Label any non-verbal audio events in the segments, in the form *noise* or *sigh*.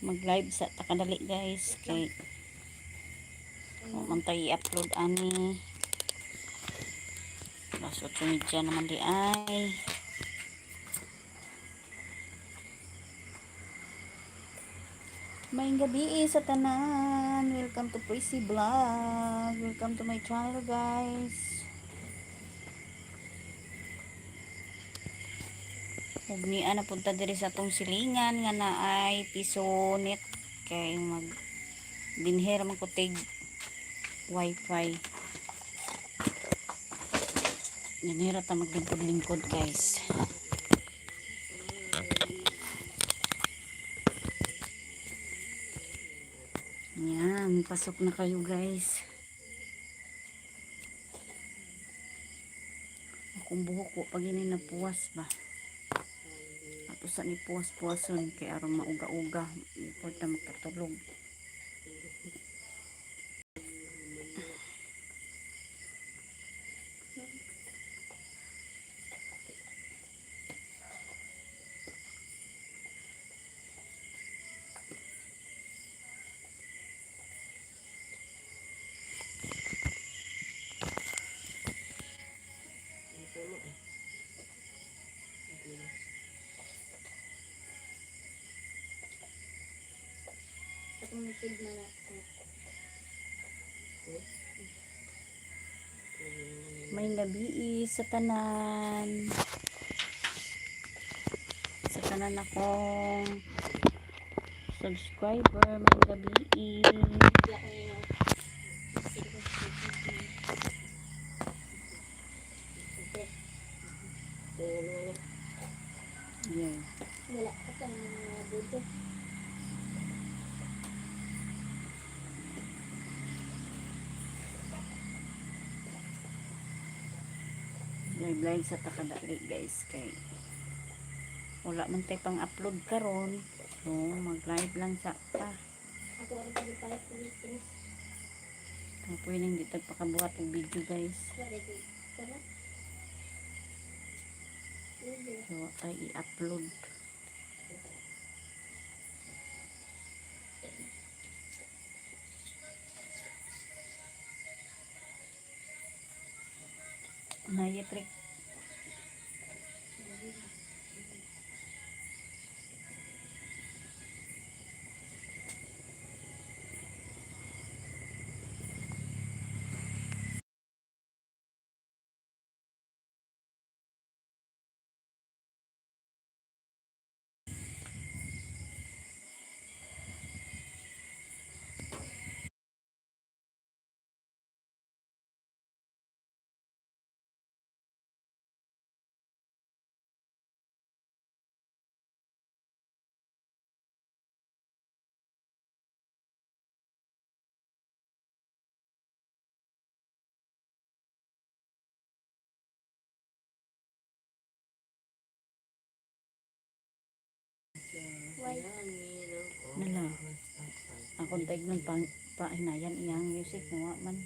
mag live sa takadali guys kay man tayo i-upload ani alas 8 media naman di ay May gabi eh, sa tanan. Welcome to Prissy Vlog. Welcome to my channel, guys. Ug niya na punta diri sa tong silingan nga na ay pisonit kay mag binher man ko tig wifi. Binhera ta maglingkod-lingkod, guys. Yan, pasok na kayo guys. Akong buhok ko pag ini napuwas ba. Sa ni puwas-puwason kay aron mauga-uga. Importa magkatulog. May gabi eh, sa tanan. Sa tanan akong subscriber. May gabi eh. Yeah. Wala ka pa mga buto. Live live sa takadali guys kay wala man tayo pang upload karon. So mag live lang sa pa. Ako ang pag-ipayat ko dito. kapoy nang di tagpakabuhat og video guys. So ay i-upload. Naya trick akong taig ng pang pahinayan iyang music nawa man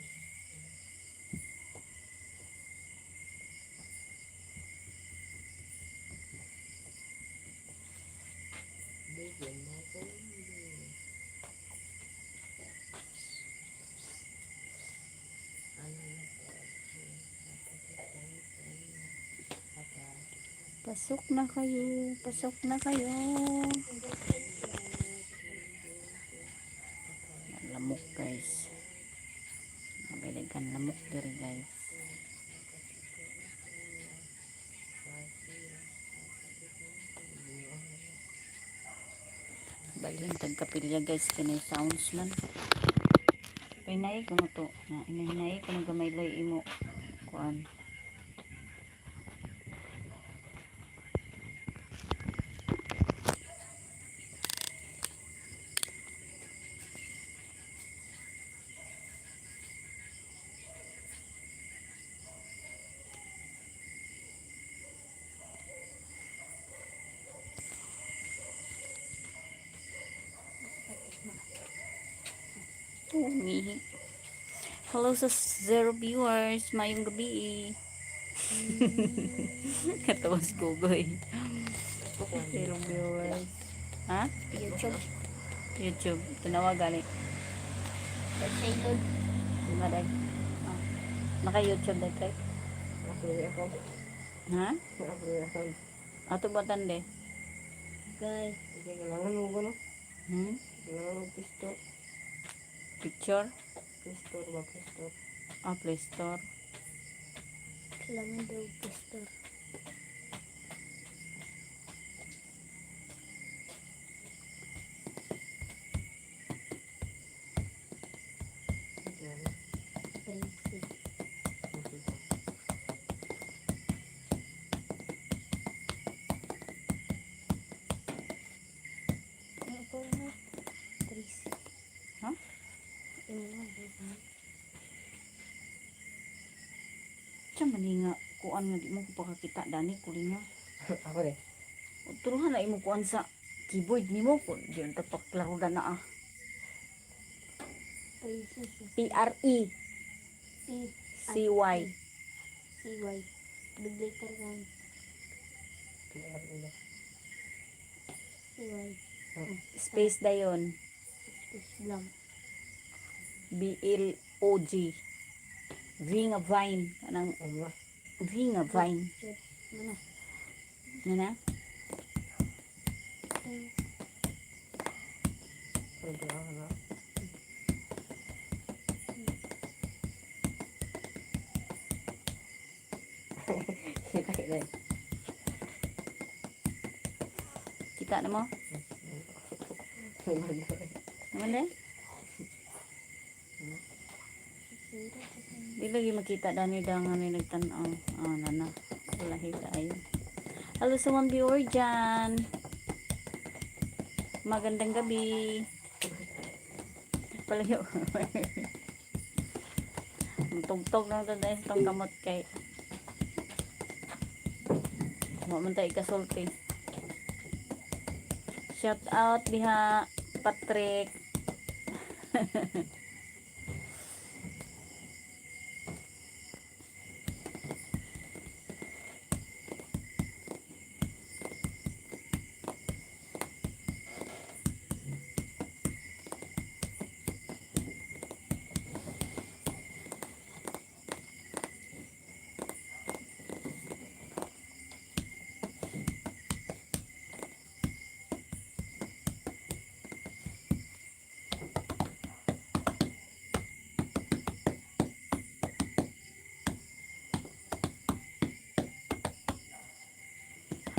Pasok na kayo, pasok na kayo. Lamok guys. Mabiligan lamok diri guys. Balhin tag kapilya guys kinay sounds man. Pinay ko mo to. Na inahinay ko ng gamay loy imo. Kuan. Umihi. Hello sa zero viewers. Mayong gabi. Katawas ko boy. Zero viewers. Ha? YouTube. YouTube. Tinawag gali. Sailor. Di ba day? Ah. Naka-YouTube day kay? Nakapili ako. Ha? Nakapili ako. Ato ba tande? Guys. Hindi kailangan mo ko no? Hmm? Kailangan mo pisto. Picture? Pisto ba pisto? Ah, Play Store. Kailangan daw pistor. Yan. Kuan nga di mo ko pakakita dani kulinga. *laughs* Ako rin. Turuhan na imo kuan sa keyboard nimo ko di ang tapaklaro na na ah. P R E P. C Y. C-Y. Big letter lang. PR nila. C-Y. Space dayon. Space blank. B L O G. V nga vine kanang Ano na? V nga vine. Shit. Ano? Nga na? Hmm. Ano kailangan na? Kita kita. Kita na mo? Naman na. Naman na? Zero. Di lagi makita dani dangan ni nagtan-aw. Ah, nana. Wala hita ayo. Hello sa mga viewer dyan. Magandang gabi. Palayo. *laughs* Tugtog lang ito dahil itong kamot kay. Huwag tayo ikasulti. Shout out diha Patrick. *laughs*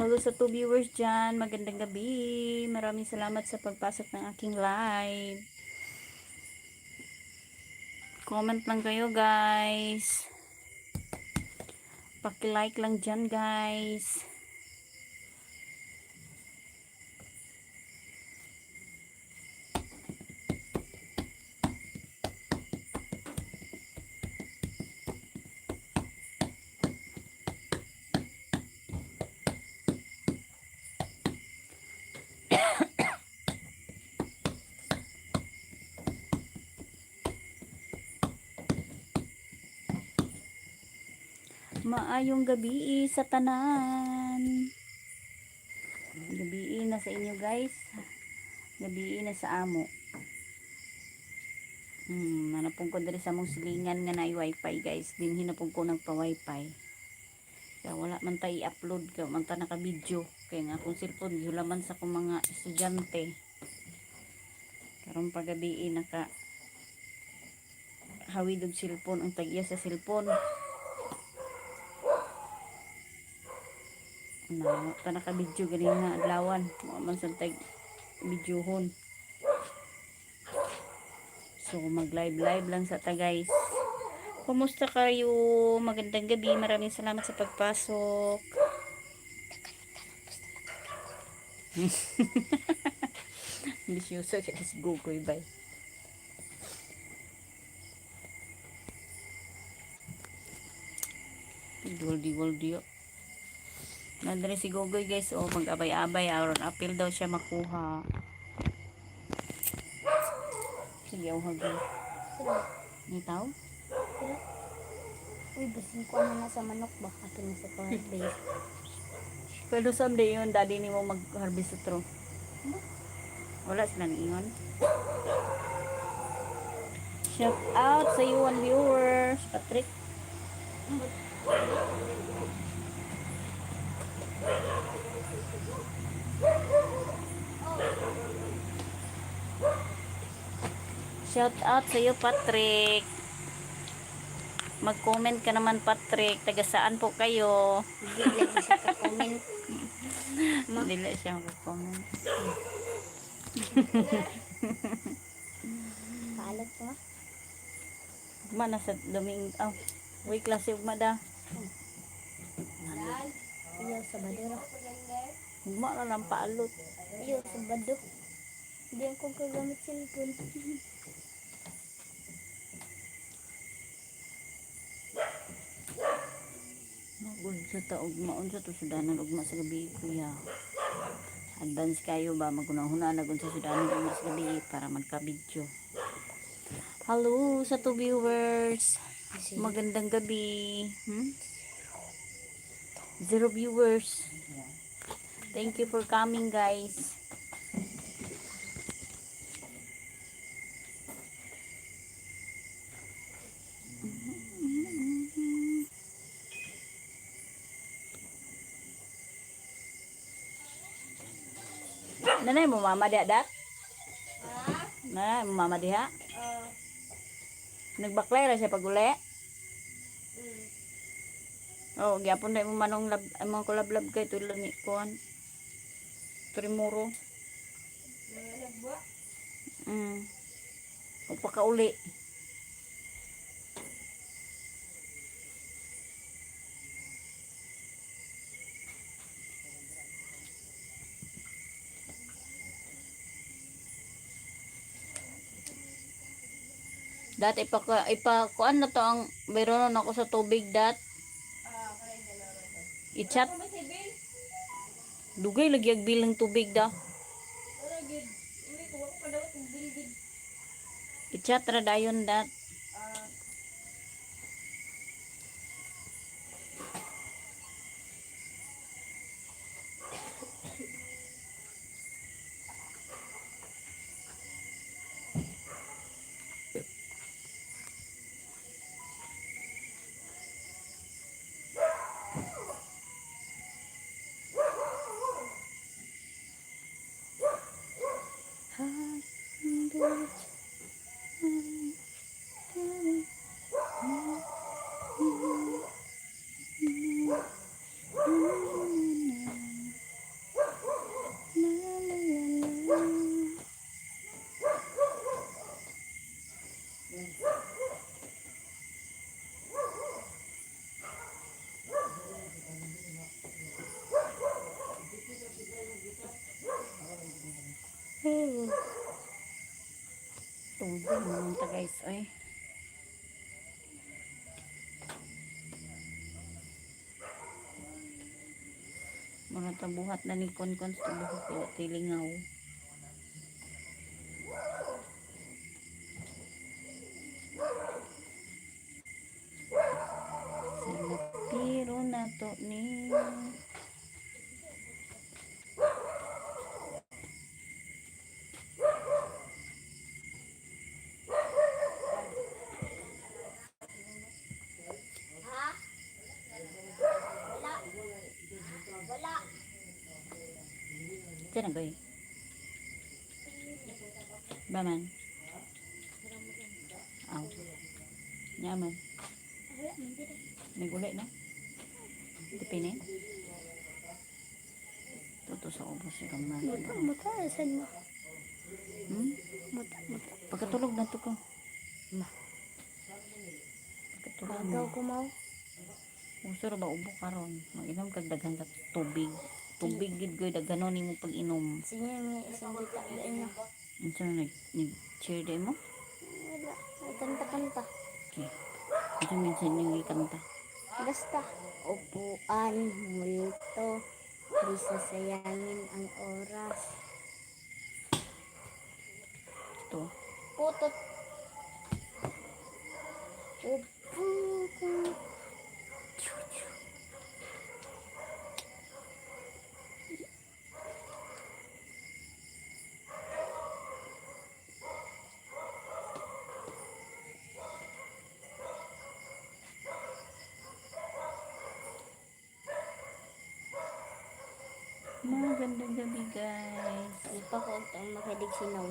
Hello sa two viewers dyan. Magandang gabi. Maraming salamat sa pagpasok ng aking live. Comment lang kayo guys. Paki-like lang dyan guys. Maayong gabi sa tanan. Gabi na sa inyo guys. Gabi na sa amo. Hmm, nanapong ko dali sa mong silingan nga na wifi guys. Dinhin na po ko nagpa wifi. Kaya wala man tayo i-upload ka man ta naka video. Kaya nga akong cellphone gihulaman sa akong mga estudyante. Karon pa gabi naka hawid og cellphone ang tagya sa cellphone. Na ta naka video gani nga adlawan. Wa man sa tag videohon so mag live live lang sa ta guys. Kumusta kayo? Magandang gabi. Maraming salamat sa pagpasok. *laughs* Bisyoso siya si Gugoy bay Diwaldi waldi Nandun si Gogoy guys, oh, mag-abay-abay, aron apil daw siya makuha. Sige, oh, hagi. Sira. Nitaw? Uy, basin ko ano na sa manok ba? Ato na sa pang base. Pero someday yun, daddy ni mo mag-harvest sa tro. Wala sila ingon. Shout out sa you one viewers, Patrick. Shout out sa iyo, Patrick. Mag-comment ka naman, Patrick. Taga saan po kayo? Hindi lagi siya ka-comment. *laughs* Dili siya mag-comment. Paalat ko nga. Ugma na sa doming... Oh, way klase ugma da. Ayaw sa badura. Ugma na lang paalot. Ayaw sa bado. Hindi ako kagamit cellphone. Magul sa ta ugma unsa to sudanan ugma sa gabi kuya. Advance kayo ba magunahuna na sa sudanan ugma sa gabi para magka-video. Hello sa to viewers. Magandang gabi. Hmm? Zero viewers. Thank you for coming guys. Nanay mo mama diha dat? Nanay mo mama diha? Nagbaklay ra siya pag uli? Oh, gyapon dai mo manong lab among kulablab kay tulad ni kuan. Trimuro. Mm. O pa ka uli. Dat ipa ipa kuan na to ang meron ako sa tubig dat. I-chat. Dugay lagi ang bilang tubig da. I-chat ra dayon dat. Tubig naman ta guys ay. Mga tabuhat na ni Konkon sa tabuhat kaya tilingaw. Sa piro na to ni Diyan na ba eh? Ba man? Aw. Nyaman. Naguli na? Tipinin? Toto sa ubos si Kaman. Muta, muta. Saan mo? Hmm? Muta, muta. Pagkatulog na to ko. Ma. Pagkatulog na. Agaw ko mau. Uso ra ba ubo karon? Mag-inom kag daghan ka tubig. Tubig gid goy daghanon nimo pag-inom. Sige, may isang dita. Dahil na. Unsa na nag nag-cheer day mo? Wala. Kanta-kanta. Okay. Unsa minsan ning ikanta? Basta, upuan, multo, di sasayangin ang oras. To. Putot. Upo ko. Magandang gabi guys. Di pa ko ang makadig sinaw.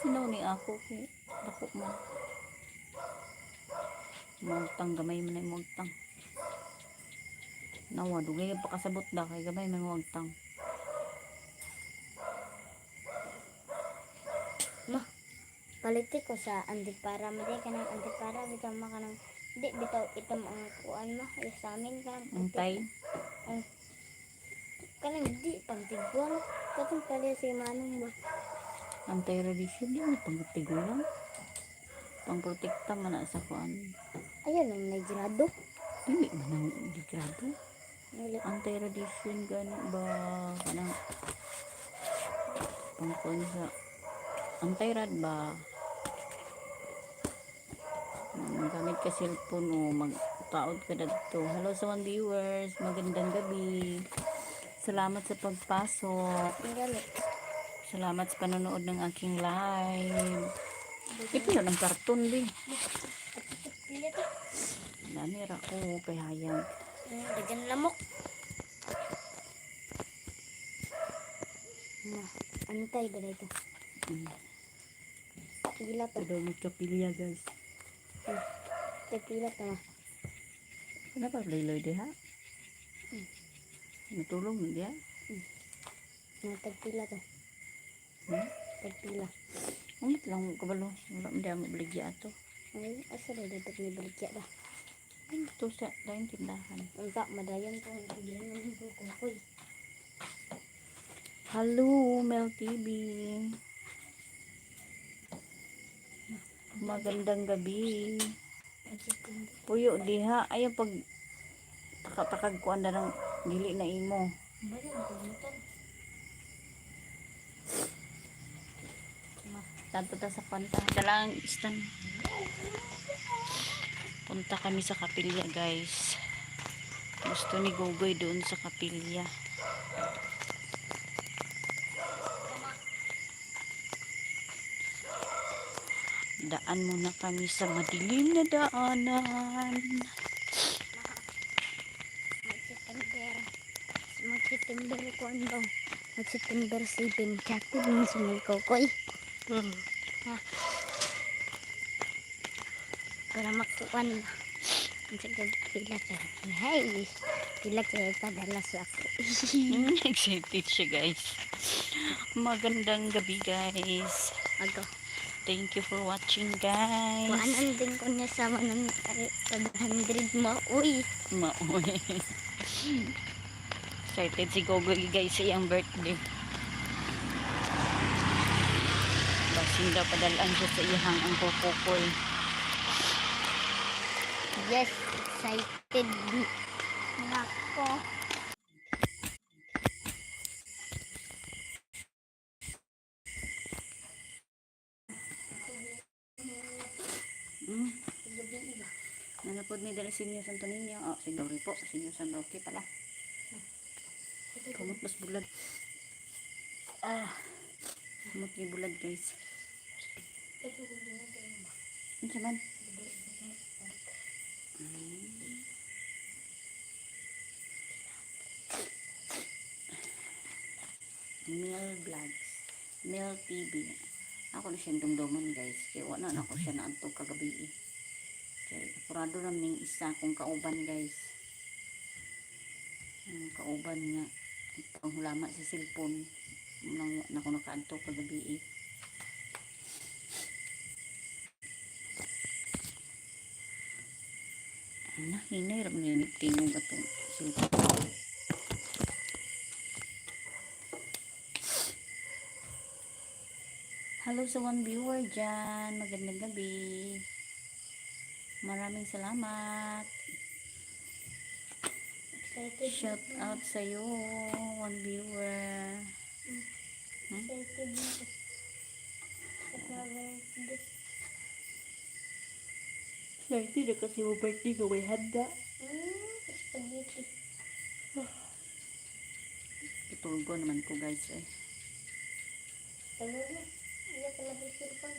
Sinaw ni ako kay dako mo. Mugtang gamay man ay mugtang. Nawa dugay pa kasabot da kay gamay man mugtang. Ma, paliti ko sa antipara. Madi ka ng antipara. Bitaw ma ka ng... Di, bitaw itam ang kuan ma. Ay, sa amin ka. Antay. Kanang di, pagtiguan. Katong kali si Manong ba? Antay radiation di mo pangatigulang. Pangprotekta man na sa kuan. Ayun, ang nagrado. Dili man ang digrado. Nili. Antay radiation gani ba kanang pangkuan sa antay rad ba gamit ka cellphone o magtaod ka dagto. Hello sa mga viewers, magandang gabi. Salamat sa pagpasok. Salamat sa panonood ng aking live. Ito na ng karton din. Namira ko kay hayang. Dagan lamok. Ma, antay ba dito? Pila to. Ito daw kapilya guys. Tay pila to ma. Kenapa beli di ha? Natulong mo dia? Mga tagpila to. Hmm? Tagpila. Ungit lang kabalo. Wala mo dia mo beligya ato. Ay, asa na dito ni balikya ba? Ay, ito sa daing tindahan. Unta, madayon po ang tigilan ng kukuy. Hello, Mel TV. Magandang gabi. Puyo diha. Ayaw pag takatakag ko anda ng dili na imo. Tanto ta sa panta. Dalang stand. Punta kami sa kapilya guys. Gusto ni Gogoy doon sa kapilya. Daan muna kami sa madilim na daanan. Mag-September ko ano daw. Mag-September 7. Kati din sa may kukoy. Ha? Para makukuan ba? Ang sige, pila ka. Hey! Pila ka padala sa ako. *laughs* Excited siya guys. Magandang gabi guys. Ako. Thank you for watching guys. Kuanan din ko niya sa manang 100 mo. Uy! Mauwi. *laughs* Excited si Gogoy guys sa iyang birthday. Basing daw padalaan siya sa iyang ang kukukoy. Yes! Excited. Nako. Mm. Nanapod ni dala Senior Santo Niño. Oh, si Dory po. Senior Santo Roque pala. Kamot mas bulad. Ah. Kamot ni bulad guys. Ano siya man? Mil Vlogs. Mil TV. Ako na siyang dumduman guys. Kaya wala na ako siya naantog kagabi eh. Kaya apurado namin isa kong kauban guys. Kauban nga. Panghulama sa cellphone. Nang na ako nakaantog kagabi eh. Ano, hinay ram niya tingog atong cellphone. Hello sa one viewer dyan. Magandang gabi. Maraming salamat. Shout out sa iyo, one viewer. Na birthday. Sorry, na kasi mo birthday ko may handa. Hmm. Itulgo naman ko guys eh. Tagal na. Pala sa cellphone.